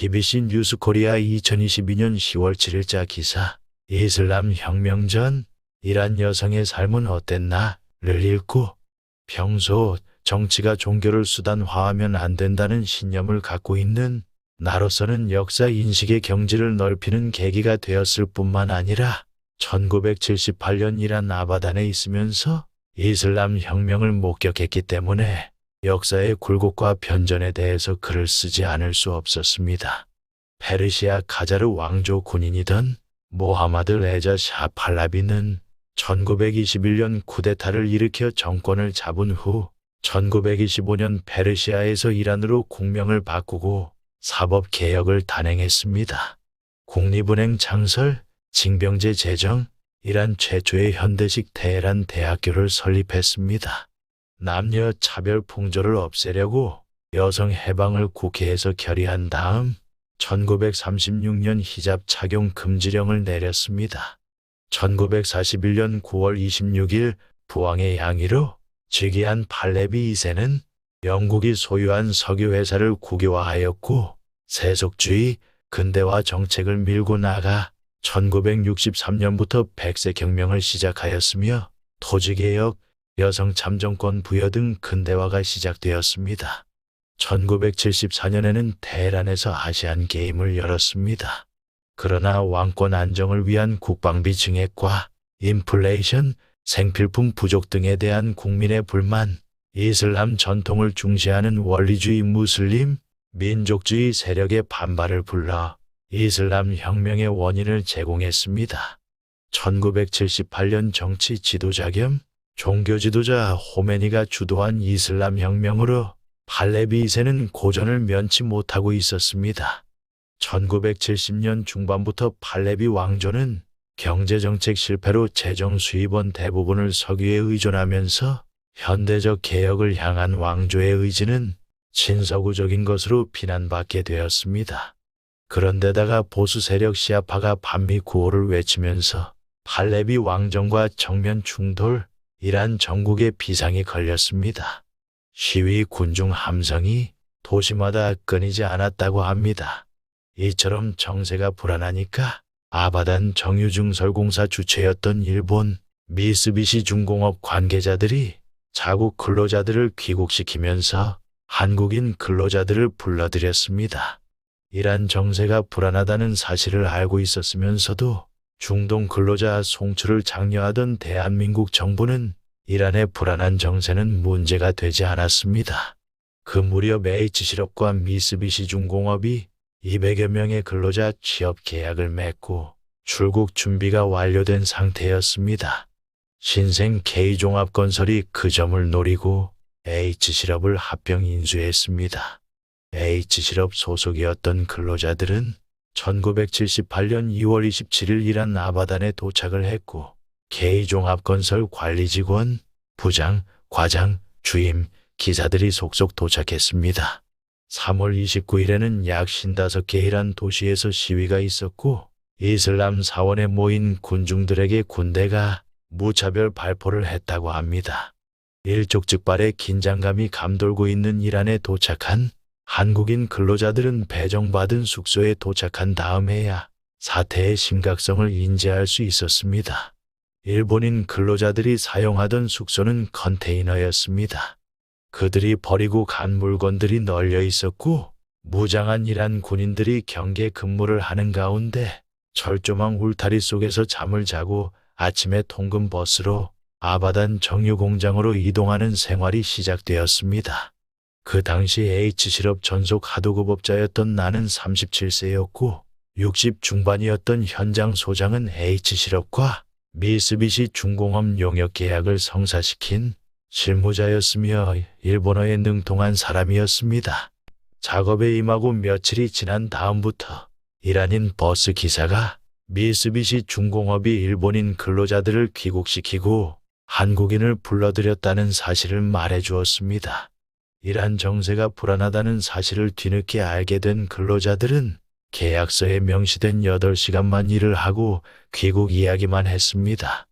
BBC 뉴스 코리아 2022년 10월 7일자 기사 이슬람 혁명 전 이란 여성의 삶은 어땠나를 읽고 평소 정치가 종교를 수단화하면 안 된다는 신념을 갖고 있는 나로서는 역사 인식의 경지를 넓히는 계기가 되었을 뿐만 아니라 1978년 이란 아바단에 있으면서 이슬람 혁명을 목격했기 때문에 역사의 굴곡과 변전에 대해서 글을 쓰지 않을 수 없었습니다. 페르시아 카자르 왕조 군인이던 모하마드 레자 샤 팔라비는 1921년 쿠데타를 일으켜 정권을 잡은 후 1925년 페르시아에서 이란으로 국명을 바꾸고 사법 개혁을 단행했습니다. 국립은행 창설, 징병제 제정, 이란 최초의 현대식 테헤란 대학교를 설립했습니다. 남녀 차별 풍조를 없애려고 여성 해방을 국회에서 결의한 다음 1936년 히잡 착용 금지령을 내렸습니다. 1941년 9월 26일 부왕의 양의로 즉위한 팔레비 2세는 영국이 소유한 석유 회사를 국유화하였고 세속주의, 근대화 정책을 밀고 나가 1963년부터 백세 혁명을 시작하였으며 토지개혁, 여성 참정권 부여 등 근대화가 시작되었습니다. 1974년에는 테헤란에서 아시안 게임을 열었습니다. 그러나 왕권 안정을 위한 국방비 증액과 인플레이션, 생필품 부족 등에 대한 국민의 불만, 이슬람 전통을 중시하는 원리주의 무슬림, 민족주의 세력의 반발을 불러 이슬람 혁명의 원인을 제공했습니다. 1978년 정치 지도자 겸 종교 지도자 호메니가 주도한 이슬람 혁명으로 팔레비 2세는 고전을 면치 못하고 있었습니다. 1970년 중반부터 팔레비 왕조는 경제정책 실패로 재정 수입원 대부분을 석유에 의존하면서 현대적 개혁을 향한 왕조의 의지는 친서구적인 것으로 비난받게 되었습니다. 그런데다가 보수 세력 시아파가 반미 구호를 외치면서 팔레비 왕정과 정면 충돌, 이란 전국에 비상이 걸렸습니다. 시위 군중 함성이 도시마다 끊이지 않았다고 합니다. 이처럼 정세가 불안하니까 아바단 정유중 설공사 주체였던 일본 미쓰비시 중공업 관계자들이 자국 근로자들을 귀국시키면서 한국인 근로자들을 불러들였습니다. 이란 정세가 불안하다는 사실을 알고 있었으면서도 중동 근로자 송출을 장려하던 대한민국 정부는 이란의 불안한 정세는 문제가 되지 않았습니다. 그 무렵 H실업과 미쓰비시 중공업이 200여 명의 근로자 취업 계약을 맺고 출국 준비가 완료된 상태였습니다. 신생 K종합건설이 그 점을 노리고 H실업을 합병 인수했습니다. H실업 소속이었던 근로자들은 1978년 2월 27일 이란 아바단에 도착을 했고 K종합건설 관리 직원, 부장, 과장, 주임, 기사들이 속속 도착했습니다. 3월 29일에는 약 55개 이란 도시에서 시위가 있었고 이슬람 사원에 모인 군중들에게 군대가 무차별 발포를 했다고 합니다. 일촉즉발의 긴장감이 감돌고 있는 이란에 도착한 한국인 근로자들은 배정받은 숙소에 도착한 다음에야 사태의 심각성을 인지할 수 있었습니다. 일본인 근로자들이 사용하던 숙소는 컨테이너였습니다. 그들이 버리고 간 물건들이 널려 있었고 무장한 이란 군인들이 경계 근무를 하는 가운데 철조망 울타리 속에서 잠을 자고 아침에 통근 버스로 아바단 정유 공장으로 이동하는 생활이 시작되었습니다. 그 당시 H실업 전속 하도급업자였던 나는 37세였고 60 중반이었던 현장 소장은 H실업과 미쓰비시 중공업 용역 계약을 성사시킨 실무자였으며 일본어에 능통한 사람이었습니다. 작업에 임하고 며칠이 지난 다음부터 이란인 버스 기사가 미쓰비시 중공업이 일본인 근로자들을 귀국시키고 한국인을 불러들였다는 사실을 말해 주었습니다. 이란 정세가 불안하다는 사실을 뒤늦게 알게 된 근로자들은 계약서에 명시된 8시간만 일을 하고 귀국 이야기만 했습니다.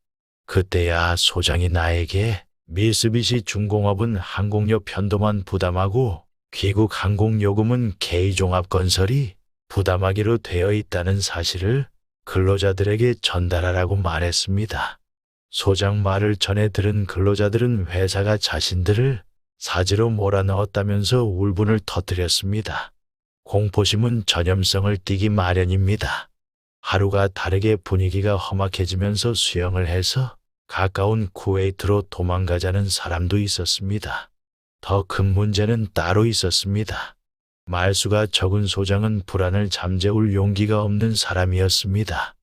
그때야 소장이 나에게 미쓰비시 중공업은 항공료 편도만 부담하고 귀국 항공요금은 K종합건설이 부담하기로 되어 있다는 사실을 근로자들에게 전달하라고 말했습니다. 소장 말을 전해 들은 근로자들은 회사가 자신들을 사지로 몰아넣었다면서 울분을 터뜨렸습니다. 공포심은 전염성을 띠기 마련입니다. 하루가 다르게 분위기가 험악해지면서 수영을 해서 가까운 쿠웨이트로 도망가자는 사람도 있었습니다. 더 큰 문제는 따로 있었습니다. 말수가 적은 소장은 불안을 잠재울 용기가 없는 사람이었습니다.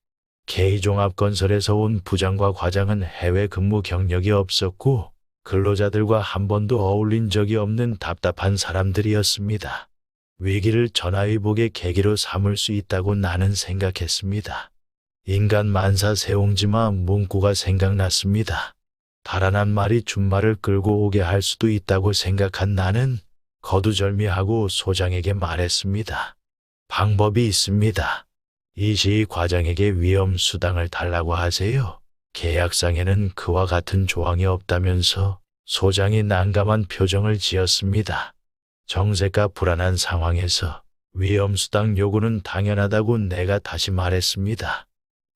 K종합건설에서 온 부장과 과장은 해외 근무 경력이 없었고 근로자들과 한 번도 어울린 적이 없는 답답한 사람들이었습니다. 위기를 전화위복의 계기로 삼을 수 있다고 나는 생각했습니다. 인간 만사 세옹지마 문구가 생각났습니다. 달아난 말이 준말을 끌고 오게 할 수도 있다고 생각한 나는 거두절미하고 소장에게 말했습니다. 방법이 있습니다. 이시 과장에게 위험 수당을 달라고 하세요. 계약상에는 그와 같은 조항이 없다면서 소장이 난감한 표정을 지었습니다. 정세가 불안한 상황에서 위험수당 요구는 당연하다고 내가 다시 말했습니다.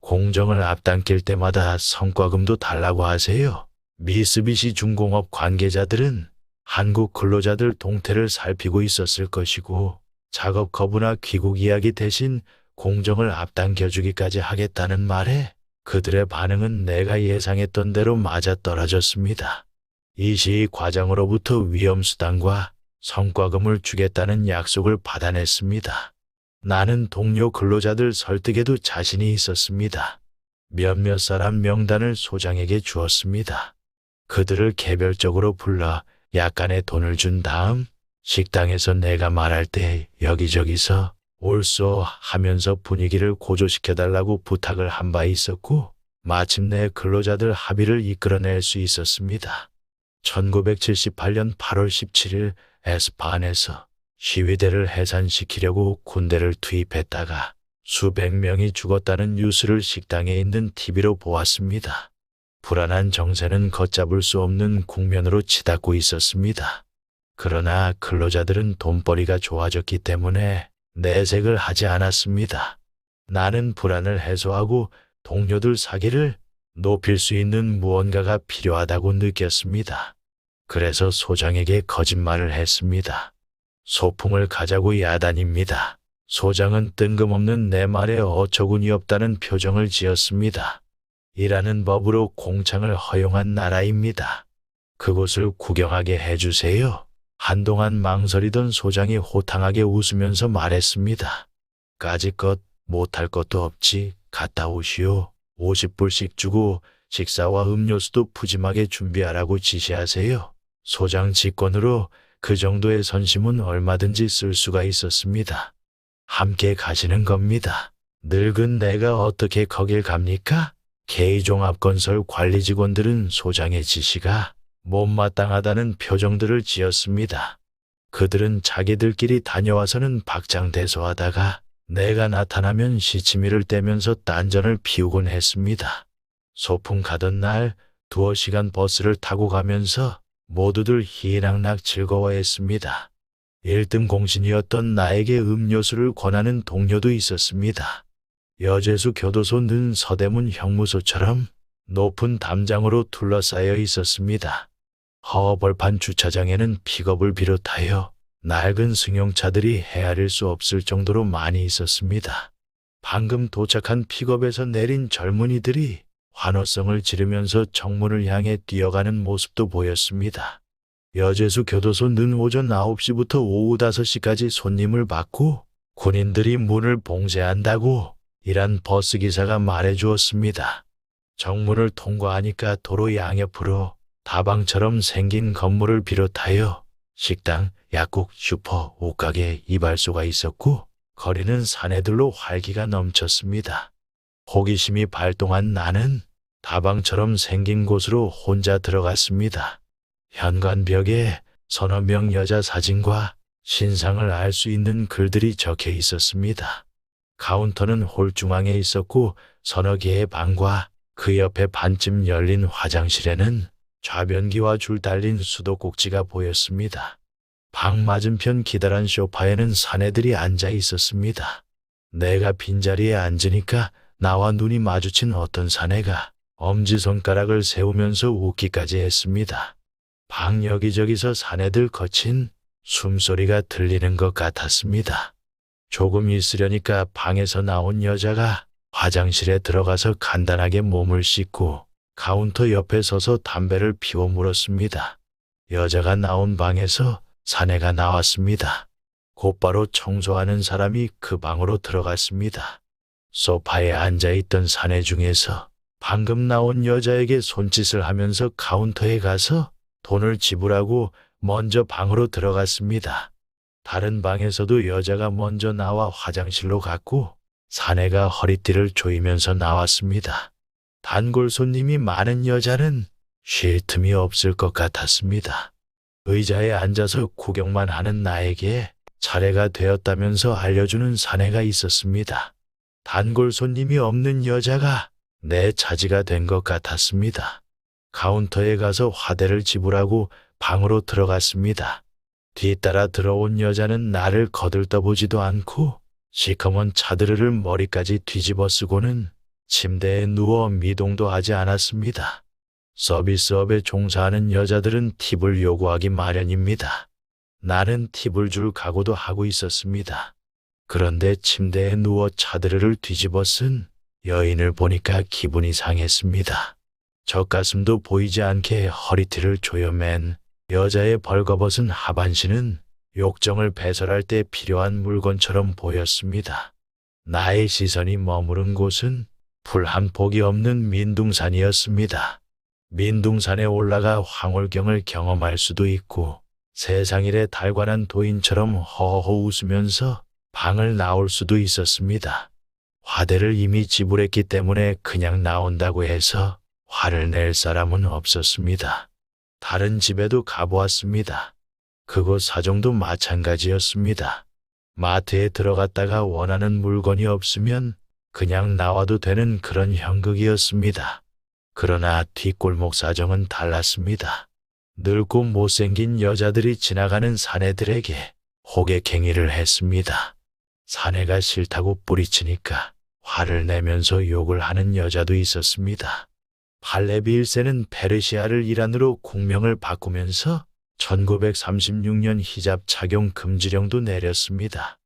공정을 앞당길 때마다 성과금도 달라고 하세요. 미쓰비시 중공업 관계자들은 한국 근로자들 동태를 살피고 있었을 것이고 작업 거부나 귀국 이야기 대신 공정을 앞당겨주기까지 하겠다는 말에 그들의 반응은 내가 예상했던 대로 맞아떨어졌습니다. 이시 과장으로부터 위험수당과 성과금을 주겠다는 약속을 받아냈습니다. 나는 동료 근로자들 설득에도 자신이 있었습니다. 몇몇 사람 명단을 소장에게 주었습니다. 그들을 개별적으로 불러 약간의 돈을 준 다음 식당에서 내가 말할 때 여기저기서 옳소 하면서 분위기를 고조시켜달라고 부탁을 한 바 있었고 마침내 근로자들 합의를 이끌어낼 수 있었습니다. 1978년 8월 17일 에스파안에서 시위대를 해산시키려고 군대를 투입했다가 수백 명이 죽었다는 뉴스를 식당에 있는 TV로 보았습니다. 불안한 정세는 걷잡을 수 없는 국면으로 치닫고 있었습니다. 그러나 근로자들은 돈벌이가 좋아졌기 때문에 내색을 하지 않았습니다. 나는 불안을 해소하고 동료들 사기를 높일 수 있는 무언가가 필요하다고 느꼈습니다. 그래서 소장에게 거짓말을 했습니다. 소풍을 가자고 야단입니다. 소장은 뜬금없는 내 말에 어처구니 없다는 표정을 지었습니다. 이라는 법으로 공창을 허용한 나라입니다. 그곳을 구경하게 해주세요. 한동안 망설이던 소장이 호탕하게 웃으면서 말했습니다. 까짓것 못할 것도 없지 갔다 오시오. 50불씩 주고 식사와 음료수도 푸짐하게 준비하라고 지시하세요. 소장 직권으로 그 정도의 선심은 얼마든지 쓸 수가 있었습니다. 함께 가시는 겁니다. 늙은 내가 어떻게 거길 갑니까? K종합건설 관리 직원들은 소장의 지시가 못마땅하다는 표정들을 지었습니다. 그들은 자기들끼리 다녀와서는 박장대소하다가 내가 나타나면 시치미를 떼면서 딴전을 피우곤 했습니다. 소풍 가던 날 두어 시간 버스를 타고 가면서 모두들 희낙낙 즐거워했습니다. 1등 공신이었던 나에게 음료수를 권하는 동료도 있었습니다. 여제수 교도소 는 서대문 형무소처럼 높은 담장으로 둘러싸여 있었습니다. 허벌판 주차장에는 픽업을 비롯하여 낡은 승용차들이 헤아릴 수 없을 정도로 많이 있었습니다. 방금 도착한 픽업에서 내린 젊은이들이 환호성을 지르면서 정문을 향해 뛰어가는 모습도 보였습니다. 여제수 교도소 는 오전 9시부터 오후 5시까지 손님을 받고 군인들이 문을 봉쇄한다고 이란 버스기사가 말해주었습니다. 정문을 통과하니까 도로 양옆으로 다방처럼 생긴 건물을 비롯하여 식당, 약국, 슈퍼, 옷가게, 이발소가 있었고 거리는 사내들로 활기가 넘쳤습니다. 호기심이 발동한 나는 다방처럼 생긴 곳으로 혼자 들어갔습니다. 현관벽에 서너 명 여자 사진과 신상을 알 수 있는 글들이 적혀 있었습니다. 카운터는 홀 중앙에 있었고 서너 개의 방과 그 옆에 반쯤 열린 화장실에는 좌변기와 줄 달린 수도꼭지가 보였습니다. 방 맞은편 기다란 소파에는 사내들이 앉아 있었습니다. 내가 빈자리에 앉으니까 나와 눈이 마주친 어떤 사내가 엄지손가락을 세우면서 웃기까지 했습니다. 방 여기저기서 사내들 거친 숨소리가 들리는 것 같았습니다. 조금 있으려니까 방에서 나온 여자가 화장실에 들어가서 간단하게 몸을 씻고 카운터 옆에 서서 담배를 피워 물었습니다. 여자가 나온 방에서 사내가 나왔습니다. 곧바로 청소하는 사람이 그 방으로 들어갔습니다. 소파에 앉아있던 사내 중에서 방금 나온 여자에게 손짓을 하면서 카운터에 가서 돈을 지불하고 먼저 방으로 들어갔습니다. 다른 방에서도 여자가 먼저 나와 화장실로 갔고 사내가 허리띠를 조이면서 나왔습니다. 단골 손님이 많은 여자는 쉴 틈이 없을 것 같았습니다. 의자에 앉아서 구경만 하는 나에게 차례가 되었다면서 알려주는 사내가 있었습니다. 단골 손님이 없는 여자가 내 차지가 된 것 같았습니다. 카운터에 가서 화대를 지불하고 방으로 들어갔습니다. 뒤따라 들어온 여자는 나를 거들떠보지도 않고 시커먼 차드르를 머리까지 뒤집어 쓰고는 침대에 누워 미동도 하지 않았습니다. 서비스업에 종사하는 여자들은 팁을 요구하기 마련입니다. 나는 팁을 줄 각오도 하고 있었습니다. 그런데 침대에 누워 차드르를 뒤집어 쓴 여인을 보니까 기분이 상했습니다. 젖가슴도 보이지 않게 허리띠를 조여맨 여자의 벌거벗은 하반신은 욕정을 배설할 때 필요한 물건처럼 보였습니다. 나의 시선이 머무른 곳은 풀 한 폭이 없는 민둥산이었습니다. 민둥산에 올라가 황홀경을 경험할 수도 있고 세상 일에 달관한 도인처럼 허허 웃으면서 방을 나올 수도 있었습니다. 화대를 이미 지불했기 때문에 그냥 나온다고 해서 화를 낼 사람은 없었습니다. 다른 집에도 가보았습니다. 그곳 사정도 마찬가지였습니다. 마트에 들어갔다가 원하는 물건이 없으면 그냥 나와도 되는 그런 형극이었습니다. 그러나 뒷골목 사정은 달랐습니다. 늙고 못생긴 여자들이 지나가는 사내들에게 호객행위를 했습니다. 사내가 싫다고 뿌리치니까 화를 내면서 욕을 하는 여자도 있었습니다. 팔레비 1세는 페르시아를 이란으로 국명을 바꾸면서 1936년 히잡 착용 금지령도 내렸습니다.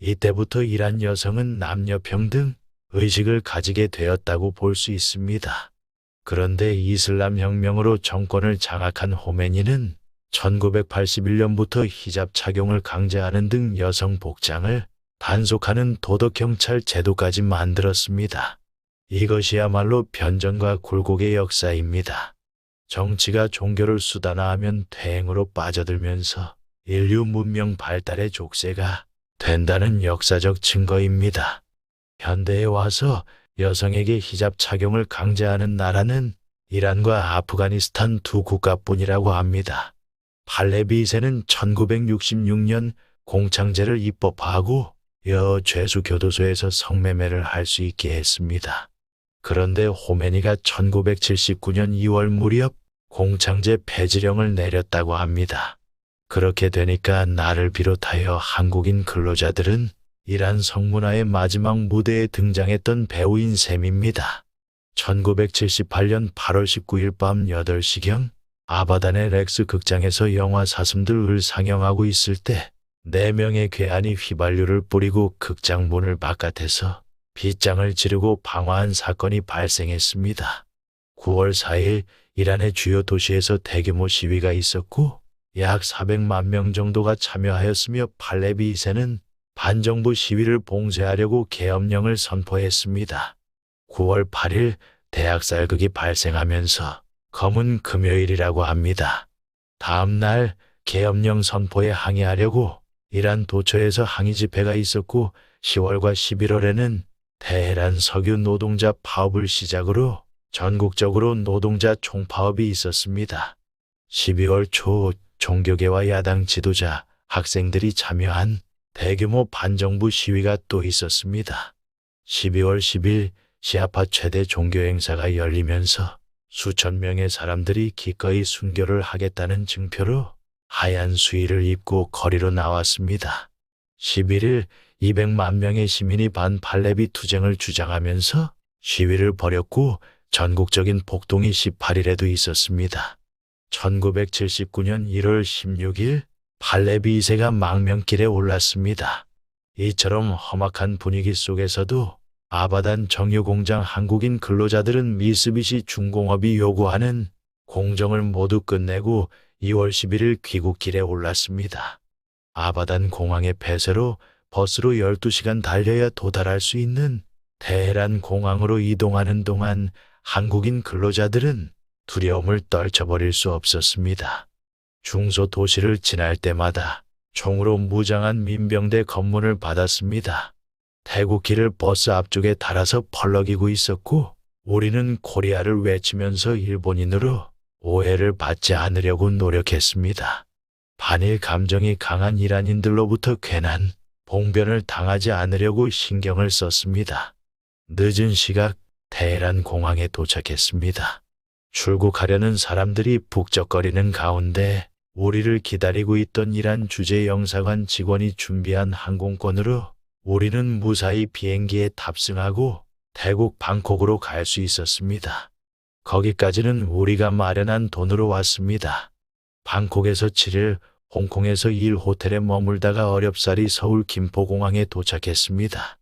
이때부터 이란 여성은 남녀 평등 의식을 가지게 되었다고 볼 수 있습니다. 그런데 이슬람 혁명으로 정권을 장악한 호메니는 1981년부터 히잡 착용을 강제하는 등 여성 복장을 단속하는 도덕경찰 제도까지 만들었습니다. 이것이야말로 변전과 굴곡의 역사입니다. 정치가 종교를 수단화하면 퇴행으로 빠져들면서 인류 문명 발달의 족쇄가 된다는 역사적 증거입니다. 현대에 와서 여성에게 히잡 착용을 강제하는 나라는 이란과 아프가니스탄 두 국가뿐이라고 합니다. 팔레비 2세는 1966년 공창제를 입법하고 여 죄수 교도소에서 성매매를 할 수 있게 했습니다. 그런데 호메니가 1979년 2월 무렵 공창제 폐지령을 내렸다고 합니다. 그렇게 되니까 나를 비롯하여 한국인 근로자들은 이란 성문화의 마지막 무대에 등장했던 배우인 셈입니다. 1978년 8월 19일 밤 8시경 아바단의 렉스 극장에서 영화 사슴들을 상영하고 있을 때 4명의 괴한이 휘발유를 뿌리고 극장 문을 바깥에서 빗장을 지르고 방화한 사건이 발생했습니다. 9월 4일 이란의 주요 도시에서 대규모 시위가 있었고 약 400만 명 정도가 참여하였으며 팔레비 2세는 반정부 시위를 봉쇄하려고 계엄령을 선포했습니다. 9월 8일 대학 살극이 발생하면서 검은 금요일이라고 합니다. 다음 날 계엄령 선포에 항의하려고 이란 도처에서 항의 집회가 있었고 10월과 11월에는 테헤란 석유 노동자 파업을 시작으로 전국적으로 노동자 총파업이 있었습니다. 12월 초 종교계와 야당 지도자, 학생들이 참여한 대규모 반정부 시위가 또 있었습니다. 12월 10일 시아파 최대 종교 행사가 열리면서 수천 명의 사람들이 기꺼이 순교를 하겠다는 증표로 하얀 수의를 입고 거리로 나왔습니다. 11일 200만 명의 시민이 반팔레비 투쟁을 주장하면서 시위를 벌였고 전국적인 폭동이 18일에도 있었습니다. 1979년 1월 16일 팔레비 2세가 망명길에 올랐습니다. 이처럼 험악한 분위기 속에서도 아바단 정유공장 한국인 근로자들은 미쓰비시 중공업이 요구하는 공정을 모두 끝내고 2월 11일 귀국길에 올랐습니다. 아바단 공항의 폐쇄로 버스로 12시간 달려야 도달할 수 있는 테헤란 공항으로 이동하는 동안 한국인 근로자들은 두려움을 떨쳐버릴 수 없었습니다. 중소 도시를 지날 때마다 총으로 무장한 민병대 검문을 받았습니다. 태국길을 버스 앞쪽에 달아서 펄럭이고 있었고 우리는 코리아를 외치면서 일본인으로 오해를 받지 않으려고 노력했습니다. 반일 감정이 강한 이란인들로부터 괜한 봉변을 당하지 않으려고 신경을 썼습니다. 늦은 시각 테헤란 공항에 도착했습니다. 출국하려는 사람들이 북적거리는 가운데 우리를 기다리고 있던 이란 주재 영사관 직원이 준비한 항공권으로 우리는 무사히 비행기에 탑승하고 태국 방콕으로 갈 수 있었습니다. 거기까지는 우리가 마련한 돈으로 왔습니다. 방콕에서 7일, 홍콩에서 2일 호텔에 머물다가 어렵사리 서울 김포공항에 도착했습니다.